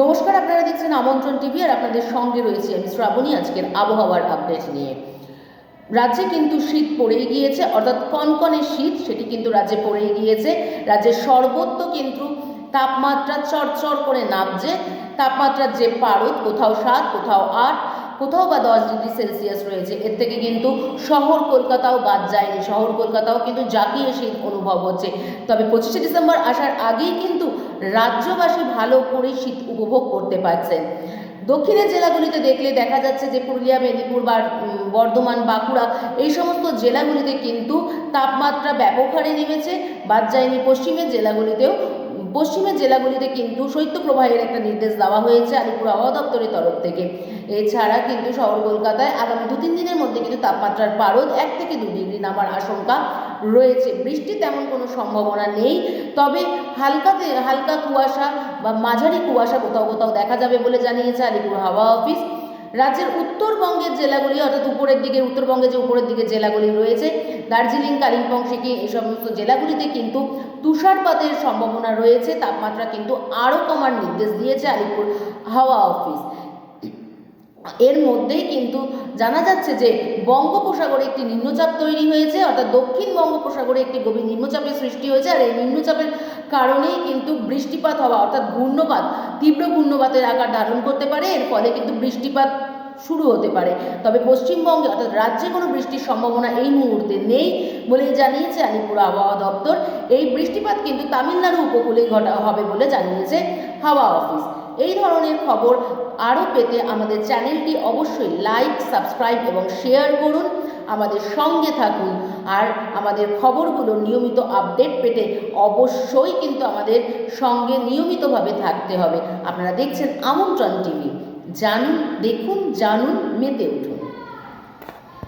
নমস্কার, আপনারা দেখছেন আমন্ত্রণ টিভি আর আপনাদের সঙ্গে রয়েছে আমি শ্রাবণী আজকের আবহাওয়ার আপডেট নিয়ে। রাজ্যে কিন্তু শীত পড়েই গিয়েছে, অর্থাৎ কনকনে শীত, সেটি কিন্তু রাজ্যে পড়েই গিয়েছে। রাজ্যের সর্বত্র কিন্তু তাপমাত্রা চড়চড় করে নামছে। তাপমাত্রার যে পারদ, কোথাও সাত, কোথাও আট কোথাও বা দশ ডিগ্রি সেলসিয়াস রয়েছে, এর থেকে কিন্তু শহর কলকাতাও বাদ যায়নি। শহর কলকাতাও কিন্তু জাকিয়ে শীত অনুভব হচ্ছে। তবে পঁচিশে ডিসেম্বর আসার আগেই কিন্তু রাজ্যবাসী ভালো করে শীত উপভোগ করতে পারছেন। দক্ষিণের জেলাগুলিতে দেখলে দেখা যাচ্ছে যে পুরুলিয়া, মেদিনীপুর বা বর্ধমান, বাঁকুড়া এই সমস্ত জেলাগুলিতে কিন্তু তাপমাত্রা ব্যাপক হারে নেমেছে। বাদ যায়নি পশ্চিমের জেলাগুলিতেও পশ্চিমের জেলাগুলিতে কিন্তু শৈত্যপ্রবাহের একটা নির্দেশ দেওয়া হয়েছে আলিপুর আবহাওয়া দপ্তরের তরফ থেকে। এছাড়া কিন্তু শহর কলকাতায় আগামী দু তিন দিনের মধ্যে কিন্তু তাপমাত্রার পারদ এক থেকে দু ডিগ্রি নামার আশঙ্কা রয়েছে। বৃষ্টি তেমন কোনো সম্ভাবনা নেই, তবে হালকাতে হালকা কুয়াশা বা মাঝারি কুয়াশা কোথাও কোথাও দেখা যাবে বলে জানিয়েছে আলিপুর হাওয়া অফিস। রাজ্যের উত্তরবঙ্গের জেলাগুলি অর্থাৎ উপরের দিকে উত্তরবঙ্গে যে উপরের দিকে জেলাগুলি রয়েছে, দার্জিলিং, কালিম্পং, সিকিম, এই সমস্ত জেলাগুলিতে কিন্তু তুষারপাতের সম্ভাবনা রয়েছে, তাপমাত্রা কিন্তু আরও কমার নির্দেশ দিয়েছে আলিপুর হাওয়া অফিস। এর মধ্যেই কিন্তু জানা যাচ্ছে যে বঙ্গোপসাগরে একটি নিম্নচাপ তৈরি হয়েছে, অর্থাৎ দক্ষিণ বঙ্গোপসাগরে একটি গভীর নিম্নচাপের সৃষ্টি হয়েছে, আর এই নিম্নচাপের কারণেই কিন্তু বৃষ্টিপাত হওয়া, অর্থাৎ ঘূর্ণপাত, তীব্র ঘূর্ণপাতের আকার ধারণ করতে পারে, এর ফলে কিন্তু বৃষ্টিপাত শুরু হতে পারে। তবে পশ্চিমবঙ্গে অর্থাৎ রাজ্যে কোনো বৃষ্টির সম্ভাবনা এই মুহূর্তে নেই বলেই জানিয়েছে আলিপুর আবহাওয়া দপ্তর। এই বৃষ্টিপাত কিন্তু তামিলনাড়ু উপকূলেই ঘটা হবে বলে জানিয়েছে হাওয়া অফিস। এই ধরনের খবর আরও পেতে আমাদের চ্যানেলটি অবশ্যই লাইক, সাবস্ক্রাইব এবং শেয়ার করুন। আমাদের সঙ্গে থাকুন। আর আমাদের খবরগুলো নিয়মিত আপডেট পেতে অবশ্যই কিন্তু আমাদের সঙ্গে নিয়মিতভাবে থাকতে হবে। আপনারা দেখছেন আমন্ত্রণ টিভি। জানুন দেখুন জানুন মেতে উঠুন।